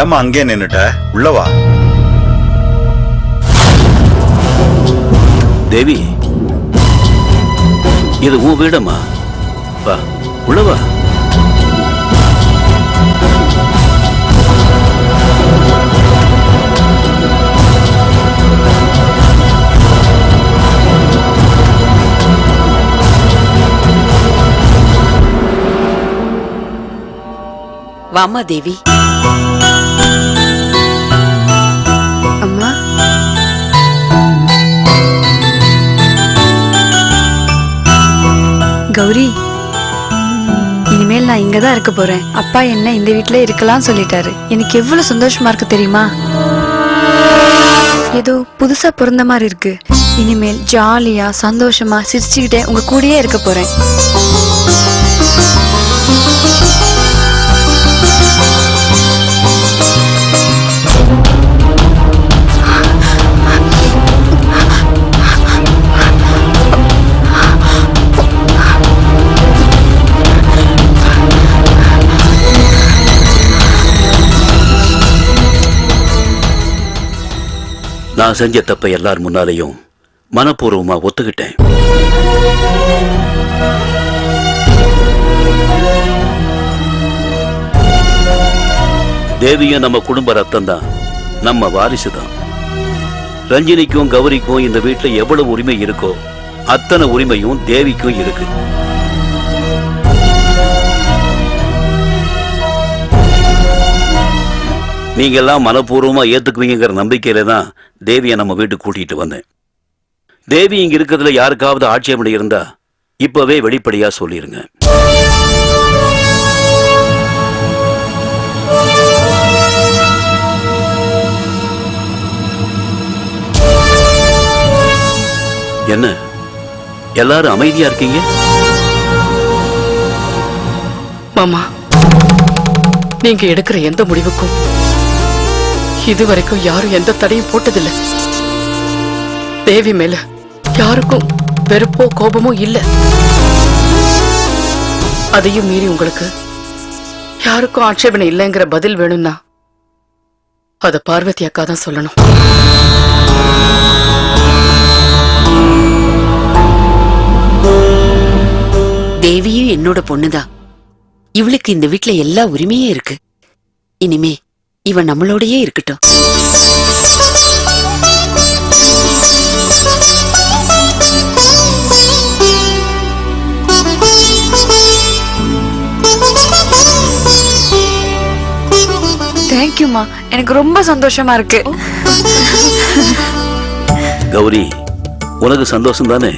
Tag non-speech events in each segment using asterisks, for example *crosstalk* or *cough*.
ஏமா அங்கே நின்னுட்ட? உள்ளவா தேவி இது உன் வீடம்மா. வா உள்ளவா வாமா தேவி. கௌரி இனிமேல் நான் இங்க தான் இருக்க போறேன். அப்பா என்ன இந்த வீட்டுல இருக்கலாம் சொல்லிட்டாரு. எனக்கு எவ்வளவு சந்தோஷமா இருக்கு தெரியுமா? ஏதோ புதுசா பிறந்த மாதிரி இருக்கு. இனிமேல் ஜாலியா சந்தோஷமா சிரிச்சுக்கிட்டே உங்க கூடயே இருக்க போறேன். நான் செஞ்ச தப்பை எல்லார் முன்னாலேயும் மனப்பூர்வமா ஒத்துக்கிட்டேன். தேவியும் நம்ம குடும்ப ரத்தம் தான் நம்ம வாரிசு தான் ரஞ்சினிக்கும் கௌரிக்கும் இந்த வீட்டுல எவ்வளவு உரிமை இருக்கோ அத்தனை உரிமையும் தேவிக்கும் இருக்கு. நீங்க எல்லாம் மனப்பூர்வமா ஏத்துக்குவீங்கிற நம்பிக்கையில தான் தேவியை நம்ம வீட்டுக்கு கூட்டிட்டு வந்தேன். தேவி இங்க இருக்கிறதுல யாருக்காவது ஆட்சேபனை இருந்தா இப்பவே வெளிப்படையா சொல்லிருங்க. என்ன? எல்லாரும் அமைதியா இருக்கீங்க? மாமா நீங்க எடுக்கிற எந்த முடிவுக்கும் இதுவரைக்கும் யாரும் எந்த தடையும் போட்டதில்லை. தேவி மேல யாருக்கும் வெறுப்போ கோபமோ இல்ல. அதையும் மீறி உங்களுக்கு யாருக்கும் ஆட்சேபனை இல்லைங்கிற பதில் வேணும்னா அத பார்வதி அக்கா தான் சொல்லணும். தேவியும் என்னோட பொண்ணுதான். இவளுக்கு இந்த வீட்டுல எல்லா உரிமையும் இருக்கு. இனிமே இவ நம்மளோடயே இருக்கட்டும். தேங்க்யூமா எனக்கு ரொம்ப சந்தோஷமா இருக்கு. கௌரி உனக்கு சந்தோஷம் தானே?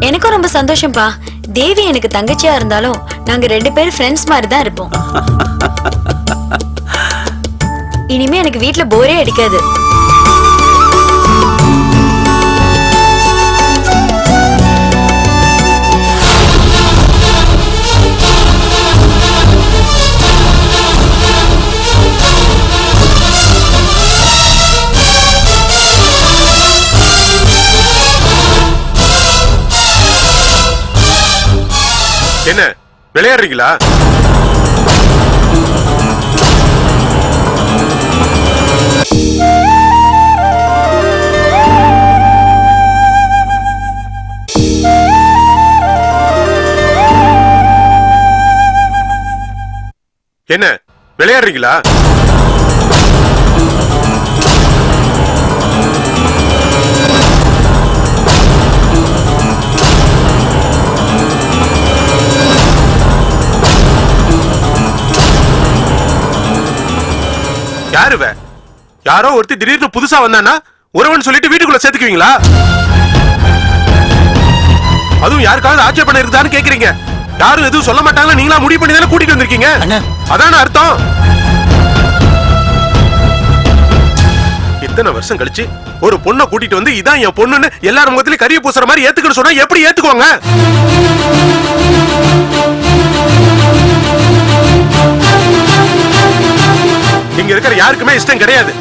எனக்கும் ரொம்ப சந்தோஷம்ப்பா தேவி எனக்கு தங்கச்சியா இருந்தாலும் நாங்க ரெண்டு பேரும் ஃப்ரெண்ட்ஸ் மாதிரி தான் இருப்போம். *laughs* இனிமே எனக்கு வீட்ல போரே அடிக்காது. என்ன? விளையாடுறீங்களா? என்ன விளையாடுறீங்களா? யாருவ யாரோ ஒருத்தி திடீர்னு புதுசா வந்தானா உறவன் சொல்லிட்டு வீட்டுக்குள்ள சேர்த்துக்குவீங்களா? அதுவும் யாருக்காவது ஆட்சேபணம் இருக்குதான்னு கேக்குறீங்க. யாரும் எதுவும் சொல்ல மாட்டாங்களா? நீங்களா முடிவு பண்ணி தானே கூட்டிட்டு வந்திருக்கீங்க? அதான அர்த்தம். இத்தனை வருஷம் கழிச்சு ஒரு பொண்ணை கூட்டிட்டு வந்து இதான் என் பொண்ணுன்னு எல்லாரும் முகத்திலயும் கரிய பூசுற மாதிரி ஏத்துக்கணும் சொன்னா எப்படி ஏத்துக்குவாங்க? இங்க இருக்கிற யாருக்குமே இஷ்டம் கிடையாது.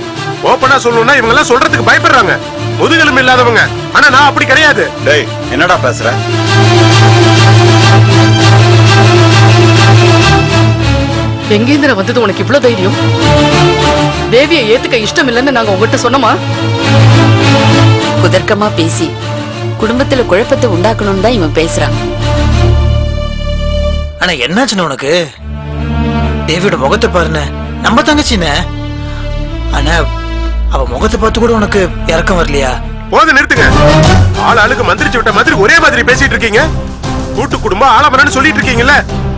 ஓப்பனா சொல்லணும்னா இவங்க எல்லாம் சொல்றதுக்கு பயப்படுறாங்க. முதுகெலும்பு இல்லாதவங்க. ஆனா நான் அப்படி கிடையாது. டேய் என்னடா பேசுற? எங்கேந்திர வந்தது உனக்கு இவ்ளோ தைரியம்? தேவியை ஏத்துக்க இஷ்டம் இல்லைன்னு நாங்க உங்ககிட்ட சொன்னோமா? குதர்க்கமா பேசி குடும்பத்துல குழப்பத்தை உண்டாக்கணும்னு தான் இவன் பேசுறான். ஆனா என்னாச்சுன்னு உனக்கு? தேவியோட முகத்தை பாருன்னு நம்ம தங்கச்சின்னு ஆனா அவ முகத்தை பார்த்து கூட உனக்கு இறக்கம் வரலையா? போது நிறுத்துங்க. ஆள் ஆளுக்கு மந்திரிச்சு விட்ட மாதிரி ஒரே மாதிரி பேசிட்டு இருக்கீங்க. கூட்டு குடும்பம் ஆலமரன்னு சொல்லிட்டு இருக்கீங்கல்ல.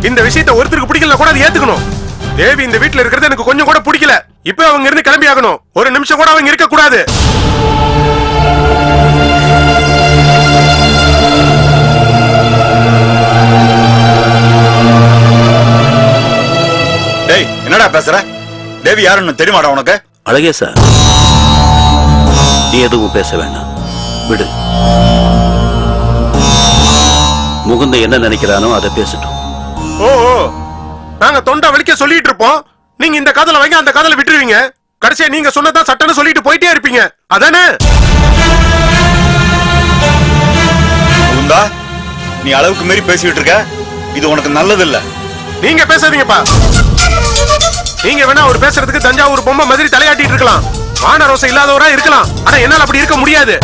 இந்த விஷயத்தை ஒருத்தருக்கு பிடிக்கல கூட அதை ஏத்துக்கணும். தேவி இந்த வீட்ல இருக்கிறது எனக்கு கொஞ்சம் கூட பிடிக்கல. இப்ப அவங்க இருந்து கிளம்பி ஆகணும் ஒரு நிமிஷம் கூட அவங்க இருக்க கூடாது டேய் என்னடா பேசுற? தேவி யாருன்னு தெரியுமாடா உனக்கு? அழகே சார். நீ எதுவும் பேச வேண்டாம். விடு. முகுந்த என்ன நினைக்கிறானோ அதை பேசட்டும். ஓ ஓ. நாங்க தொண்டை வலிக்க சொல்லிட்டு இருப்போம். நீங்க இந்த காதல வைங்க அந்த காதல விட்டுருவீங்க. கடைசியா நீங்க சொன்னதான் சட்டன்னு சொல்லிட்டு போயிட்டே இருப்பீங்க. அதானே? முகுந்தா நீ அளவுக்கு மீறி பேசிட்டு இருக்க. இது உனக்கு நல்லது இல்ல நீங்க பேசாதீங்கப்பா. நீங்க வேணா அவர் பேசுறதுக்கு தஞ்சாவூர் பொம்மை மாதிரி தலையாட்டிட்டு இருக்கலாம். மான ரோசம் இல்லாதவரா இருக்கலாம். ஆனா என்னால அப்படி இருக்க முடியாது.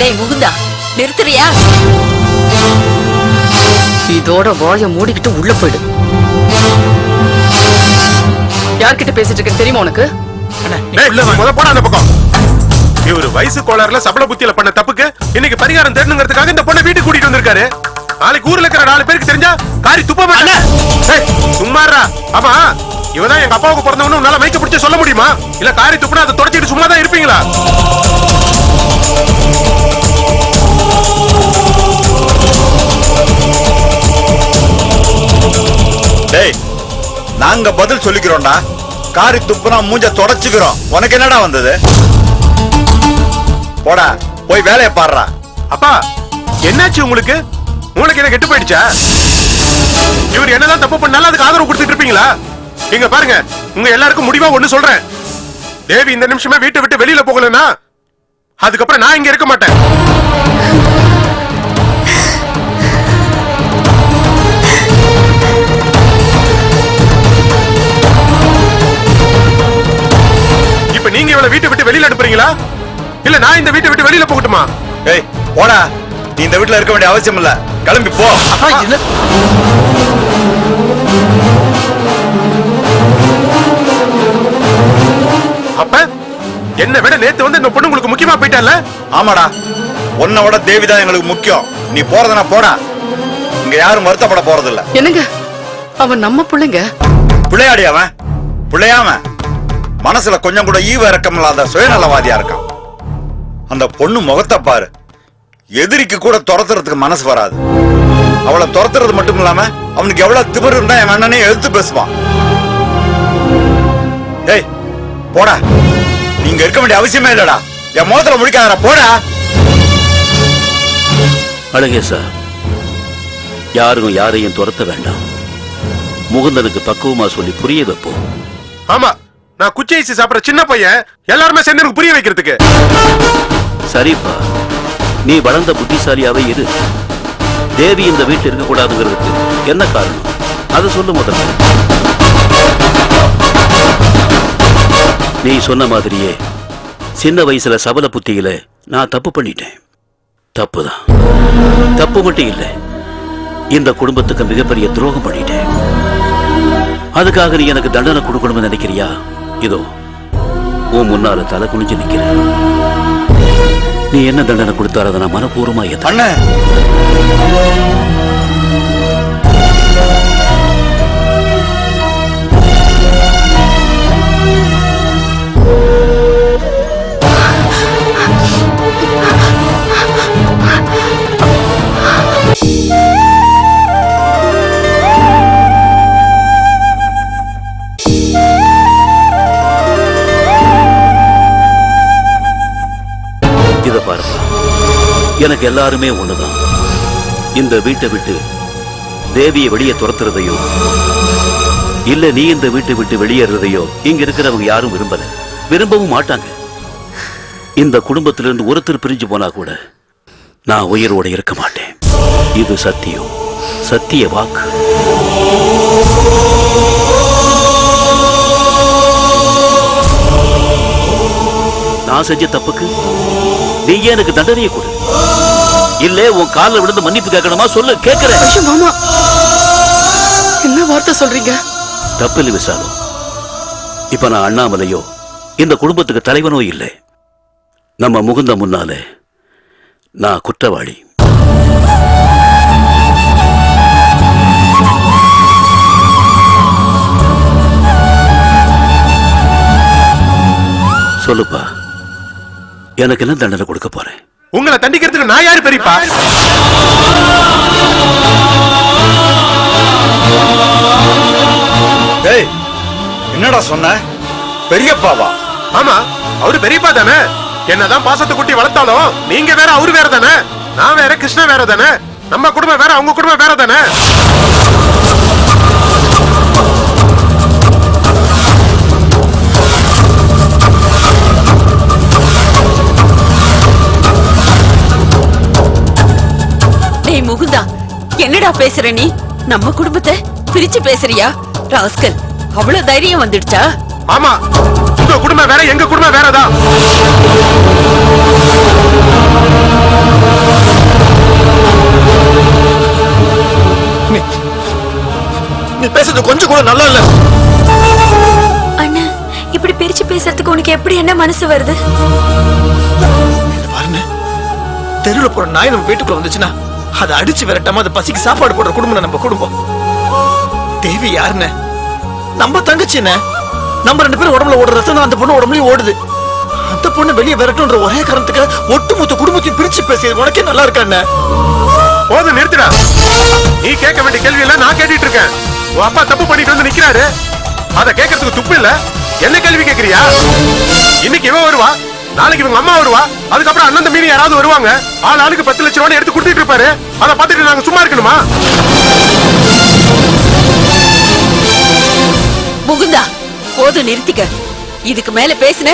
டேய் முகுந்தா. நிறுத்துறியா? இதோட வாய மூடிக்கிட்டு உள்ள போயிடு. யார்கிட்ட பேசிட்டு இருக்கேன்னு தெரியுமா உனக்கு? அண்ணா நீ டேய், உள்ள வா. முத போடா அந்த பக்கம். இவரு வயசு கோளாறுல சபல புத்தியில பண்ண தப்புக்கு இன்னைக்கு பரிகாரம் தேடணுங்கிறதுக்காக இந்த பொண்ணை வீட்டுக்கு கூட்டிட்டு வந்திருக்காரு. நாளைக்கு ஊர்ல இருக்கிற நாலு பேருக்கு தெரிஞ்சா காரி துப்ப சும்மாறா ஆமா இவதான் எங்க அப்பாவுக்கு பிறந்தவனு உன்னால மைக்க பிடிச்சு சொல்ல முடியுமா? இல்ல காரி துப்புனா அதை தொடச்சிட்டு சும்மா தான் இருப்பீங்களா? நாங்க பதில் சொல்லிக்கிறோம்டா. காரி துப்புனா மூஞ்ச தொடச்சுக்கிறோம். உனக்கு என்னடா வந்தது? போடா போய் வேலையை பாடுறா அப்பா என்னாச்சு உங்களுக்கு? உங்களுக்கு என்ன கெட்டு போயிடுச்சா? இவர் என்னதான் தப்பு பண்ணாலும் அதுக்கு ஆதரவு கொடுத்துட்டு இருப்பீங்களா? இங்க பாருங்க உங்க எல்லாருக்கும் முடிவா ஒண்ணு சொல்றேன். தேவி இந்த நிமிஷமே வீட்டை விட்டு வெளியில போகலன்னா அதுக்கப்புறம் நான் இங்க இருக்க மாட்டேன். இப்ப நீங்க இவளை வீட்டை விட்டு வெளியில அனுப்புறீங்களா? இல்ல நான் இந்த வீட்டை விட்டு வெளியில போகட்டுமா? டேய் போடா. நீ இந்த வீட்ல இருக்க வேண்டிய அவசியம் இல்ல. கிளம்பி போ. அப்பா என்ன விட நேத்து வந்து இந்த பொண்ணு உங்களுக்கு முக்கியமா போயிட்டால? ஆமாடா. உன்னை விட தேவி தான் எங்களுக்கு முக்கியம். நீ போறதுனா போடா. இங்க யாரும் வருத்தப்பட போறது இல்ல என்னங்க? அவன் நம்ம பிள்ளைங்க. பிள்ளையாடி அவன்? பிள்ளையாம மனசுல கொஞ்சம் கூட ஈவ இறக்கம் இல்லாத சுயநலவாதியா இருக்கான் அந்த பொண்ணு முகத்தை பாரு. எதிரிக்கு கூட துரத்துறதுக்கு மனசு வராது. அவளை துரத்துறது மட்டும் இல்லாம அவனுக்கு எவ்வளவு திமிரு இருந்தா என் அண்ணனே எழுத்து பேசுவான். டேய் போடா. நீங்க இருக்க வேண்டிய அவசியமே இல்லடா. என் முகத்துல முடிக்காதடா போடா. அழகே சார். யாரும் யாரையும் துரத்த வேண்டாம். முகுந்தனுக்கு பக்குவமா சொல்லி புரிய வைப்போம். ஆமா. நான் குச்சி ஐசி சாப்பிட்ற சின்ன பையன் எல்லாருமே சேர்ந்து எனக்கு புரிய வைக்கிறதுக்கு. சரிப்பா. நீ வளர்ந்த புத்திசாலியாவே இரு. தேவி இந்த வீட்டில் இருக்கக்கூடாதுங்கிறதுக்கு என்ன காரணம்? அதை சொல்லு முதல்ல. நீ சொன்ன மாதிரியே சின்ன வயசுல சபல புத்தியில நான் தப்பு பண்ணிட்டேன். தப்புதான். தப்பு மட்டும் இல்லை இந்த குடும்பத்துக்கு மிகப்பெரிய துரோகம் பண்ணிட்டேன். அதுக்காக நீ எனக்கு தண்டனை கொடுக்கணும்னு நினைக்கிறியா? இதோ உன் முன்னால தலை குனிஞ்சு நிக்கிறேன். நீ என்ன தண்டனை கொடுத்தாரு அதை நான் மனப்பூர்வமா ஏத்த எல்லாருமே ஒண்ணுதான். இந்த வீட்டை விட்டு தேவியை வெளியே துரத்துறதையோ இல்ல நீ இந்த வீட்டை விட்டு வெளியேறதையோ இங்க இருக்கிறவங்க யாரும் விரும்பல. விரும்பவும் மாட்டாங்க. இந்த குடும்பத்திலிருந்து ஒருத்தர் பிரிஞ்சு போனா கூட நான் உயிரோட இருக்க மாட்டேன். இது சத்தியம். சத்திய வாக்கு. நான் செஞ்ச தப்புக்கு நீ எனக்கு தண்டனையை கொடு. இல்ல உன் காலில் விழுந்து மன்னிப்பு கேட்கணுமா? சொல்லு கேட்கிறேன். ஐயோ மாமா. என்ன வார்த்தை சொல்றீங்க? தப்பில்லை விசாலம் இப்ப நான் அண்ணாமலையோ இந்த குடும்பத்துக்கு தலைவனோ இல்லை. நம்ம முகுந்த முன்னாலே நான் குற்றவாளி. சொல்லுப்பா எனக்கு என்ன தண்டனை கொடுக்க போறேன்? உங்களை தண்டிக்கிறதுக்கு நான் யாரு பெரியப்பா? டேய் என்னடா சொன்ன? பெரியப்பாவா? ஆமா அவரு பெரியப்பா தானே? என்னதான் பாசத்தை குட்டி வளர்த்தாலும் நீங்க வேற அவரு வேற தானே? நான் வேற கிருஷ்ணா வேற தானே? நம்ம குடும்பம் வேற அவங்க குடும்பம் வேற தானே? முகுந்தா என்னடா பேசுற நீ? நம்ம குடும்பத்தை பிரிச்சு பேசுறியா? ராஸ்கல் அவ்வளவு தைரியம் வந்துடுச்சா? ஆமா உங்க குடும்பம் வேற எங்க குடும்பம் வேறதான் நீ பேசுறது கொஞ்சம் கூட நல்லா இல்ல. அண்ணா இப்படி பிரிச்சு பேசுறதுக்கு உனக்கு எப்படி என்ன மனசு வருது? பாருங்க தெருவுல போற நாய் நம்ம வீட்டுக்குள்ள வந்துச்சுன்னா அதை அடிச்சு விரட்டாம அதை பசிக்கு சாப்பாடு போடுற குடும்பம் நம்ம குடும்பம். தேவி யாருன்னு? நம்ம தங்கச்சின்னு நம்ம ரெண்டு பேரும் உடம்புல ஓடுற ரத்தம் அந்த பொண்ணு உடம்புலயும் ஓடுது. அந்த பொண்ணு வெளியே விரட்டுன்ற ஒரே காரணத்துக்கு ஒட்டுமொத்த குடும்பத்தையும் பிரிச்சு பேசியது. உனக்கே நல்லா இருக்காண்ண போதும் நிறுத்துடா. நீ கேட்க வேண்டிய கேள்வி எல்லாம் நான் கேட்டுட்டு இருக்கேன். உன் அப்பா தப்பு பண்ணிட்டு வந்து நிக்கிறாரு. அதை கேட்கறதுக்கு துப்பு இல்ல. என்ன கேள்வி கேக்குறியா இன்னைக்கு இவன் வருவா? நாளைக்கு இவங்க அம்மா வருவா. அதுக்கப்புறம் அண்ணன் மீறி யாராவது வருவாங்க. ஆள் ஆளுக்கு பத்து லட்சம் ரூபாய் எடுத்து கொடுத்துட்டு இருப்பாரு. அதை பார்த்துட்டு நாங்க சும்மா இருக்கணுமா? முகுந்தா போதும் நிறுத்திக்க. இதுக்கு மேல பேசுன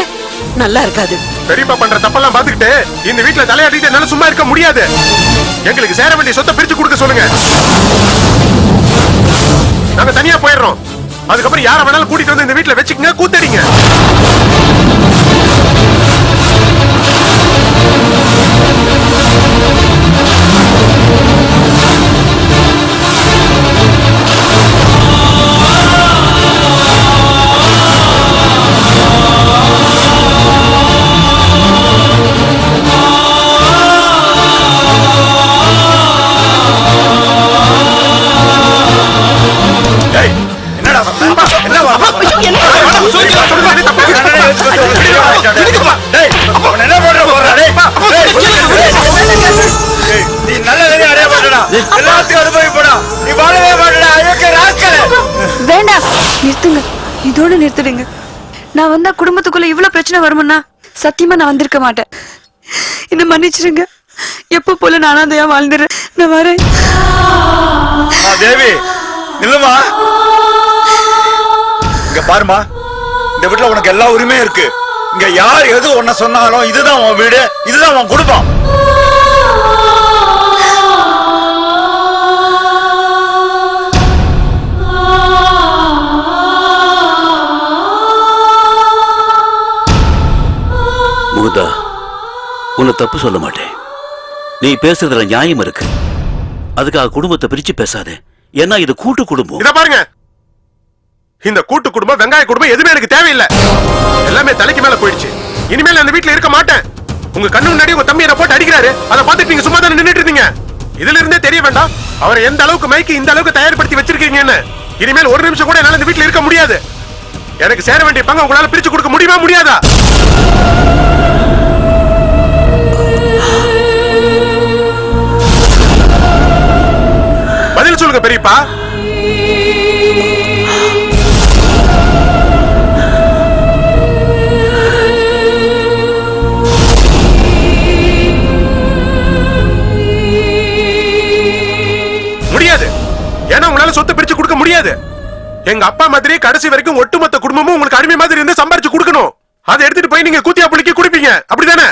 நல்லா இருக்காது. பெரியப்பா பண்ற தப்பெல்லாம் பாத்துக்கிட்டு இந்த வீட்டுல தலையாட்டிட்டு என்னால சும்மா இருக்க முடியாது. எங்களுக்கு சேர வேண்டிய சொத்தை பிரிச்சு கொடுக்க சொல்லுங்க. நாங்க தனியா போயிடுறோம். அதுக்கப்புறம் யார வேணாலும் கூட்டிட்டு வந்து இந்த வீட்டுல வச்சுக்கங்க கூத்தடிங்க. பிரச்சனை வருமுன்னா சத்தியமா நான் வந்திருக்க மாட்டேன். என்ன மன்னிச்சிருங்க. எப்ப போல நான் அனாதையா வாழ்ந்துறேன் நான் வரேன். தேவி நில்லுமா? இங்க பாருமா இந்த வீட்டுல உனக்கு எல்லா உரிமையும் இருக்கு. இங்க யார் எது உன்ன சொன்னாலும் இதுதான் உன் வீடு இதுதான் உன் குடும்பம். உன்னை தப்பு சொல்ல மாட்டேன். நீ பேசுறதுல நியாயம் இருக்கு. அதுக்காக குடும்பத்தை பிரிச்சு பேசாதே. ஏன்னா இது கூட்டு குடும்பம். இத பாருங்க. இந்த கூட்டு குடும்பம் வெங்காய குடும்பம் எதுவுமே எனக்கு தேவையில்லை. எல்லாமே தலைக்கு மேல போயிடுச்சு. இனிமேல் அந்த வீட்டுல இருக்க மாட்டேன். உங்க கண்ணு முன்னாடி உங்க தம்பி என்ன போட்டு அடிக்கிறாரு. அதை பார்த்துட்டு நீங்க சும்மா தானே நின்றுட்டு இருந்தீங்க. இதுல இருந்தே தெரிய வேண்டாம். அவரை எந்த அளவுக்கு மைக்கு இந்த அளவுக்கு தயார்படுத்தி வச்சிருக்கீங்கன்னு. இனிமேல் ஒரு நிமிஷம் கூட என்னால இந்த வீட்டுல இருக்க முடியாது. எனக்கு சேர வேண்டிய பங்கு உங்களால பிரிச்சு கொடுக்க முடியுமா முடியாதா? முடியாது. எங்க அப்பா மாதிரி கடைசி வரைக்கும் ஒட்டுமொத்த குடும்பமும் உங்களுக்கு அடிமை மாதிரி இருந்து சம்பாரிச்சு கொடுக்கணும். அதை எடுத்துட்டு போய் நீங்க கூத்தியா புளிக்க குடிப்பீங்க. அப்படிதானே?